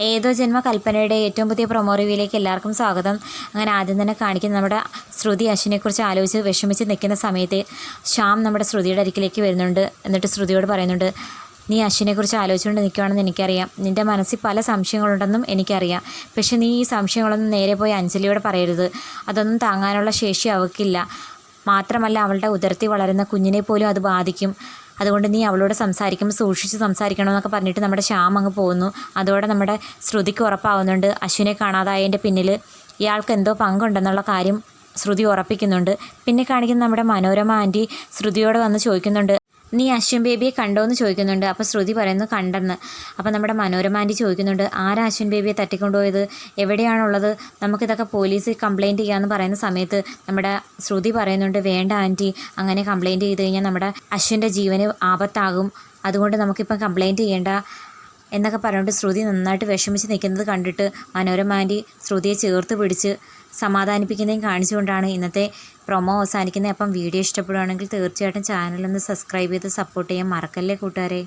ഏതോ ജന്മ കൽപ്പനയുടെ ഏറ്റവും പുതിയ പ്രൊമോ റിവ്യൂയിലേക്ക് എല്ലാവർക്കും സ്വാഗതം. അങ്ങനെ ആദ്യം തന്നെ കാണിക്കുന്ന നമ്മുടെ ശ്രുതി അശ്വിനെക്കുറിച്ച് ആലോചിച്ച് വിഷമിച്ച് നിൽക്കുന്ന സമയത്ത് ശ്യാം നമ്മുടെ ശ്രുതിയുടെ അരികിലേക്ക് വരുന്നുണ്ട്. എന്നിട്ട് ശ്രുതിയോട് പറയുന്നുണ്ട് നീ അശ്വിനെക്കുറിച്ച് ആലോചിച്ചുകൊണ്ട് നിൽക്കുകയാണെന്ന് എനിക്കറിയാം. നിന്റെ മനസ്സിൽ പല സംശയങ്ങളുണ്ടെന്നും എനിക്കറിയാം. പക്ഷേ നീ ഈ സംശയങ്ങളൊന്നും നേരെ പോയി അഞ്ജലിയോട് പറയരുത്. അതൊന്നും താങ്ങാനുള്ള ശേഷി അവൾക്കില്ല മാത്രമല്ല അവളുടെ ഉദരത്തിൽ വളരുന്ന കുഞ്ഞിനെ പോലും അത് ബാധിക്കും. അതുകൊണ്ട് നീ അവളോട് സംസാരിക്കുമ്പോൾ സൂക്ഷിച്ച് സംസാരിക്കണമെന്നൊക്കെ പറഞ്ഞിട്ട് നമ്മുടെ ശ്യാം അങ്ങ് പോകുന്നു. അതോടെ നമ്മുടെ ശ്രുതിക്ക് ഉറപ്പാവുന്നുണ്ട്. അശ്വിനെ കാണാതായതിന്റെ പിന്നിൽ ഇയാൾക്ക് എന്തോ പങ്കുണ്ടെന്നുള്ള കാര്യം ശ്രുതി ഉറപ്പിക്കുന്നുണ്ട്. പിന്നെ കാണിക്കുന്ന നമ്മുടെ മനോരമ ആന്റി ശ്രുതിയോട് വന്ന് ചോദിക്കുന്നുണ്ട് നീ അശ്വിൻ ബേബിയെ കണ്ടോ എന്ന് ചോദിക്കുന്നുണ്ട്. അപ്പോൾ ശ്രുതി പറയുന്നു കണ്ടെന്ന്. അപ്പോൾ നമ്മുടെ മനോരമ ആന്റി ചോദിക്കുന്നുണ്ട് ആരാ അശ്വിൻ ബേബിയെ തട്ടിക്കൊണ്ടുപോയത്? എവിടെയാണുള്ളത്? നമുക്കിതൊക്കെ പോലീസിൽ കംപ്ലയിന്റ് ചെയ്യാമെന്ന് പറയുന്ന സമയത്ത് നമ്മുടെ ശ്രുതി പറയുന്നുണ്ട് വേണ്ട ആന്റി അങ്ങനെ കംപ്ലയിന്റ് ചെയ്ത് കഴിഞ്ഞാൽ നമ്മുടെ അശ്വിന്റെ ജീവന് ആപത്താകും. അതുകൊണ്ട് നമുക്കിപ്പം കംപ്ലയിന്റ് ചെയ്യേണ്ട എന്നൊക്കെ പറഞ്ഞുകൊണ്ട് ശ്രുതി നന്നായിട്ട് വിഷമിച്ച് നിൽക്കുന്നത് കണ്ടിട്ട് മനോരമ ആന്റി ശ്രുതിയെ ചേർത്ത് പിടിച്ച് സമാധാനിപ്പിക്കുന്നതും കാണിച്ചുകൊണ്ടാണ് ഇന്നത്തെ പ്രൊമോ അവസാനിക്കുന്നത്. അപ്പം വീഡിയോ ഇഷ്ടപ്പെടുകയാണെങ്കിൽ തീർച്ചയായിട്ടും ചാനലൊന്ന് സബ്സ്ക്രൈബ് ചെയ്ത് സപ്പോർട്ട് ചെയ്യാൻ മറക്കല്ലേ കൂട്ടുകാരെ?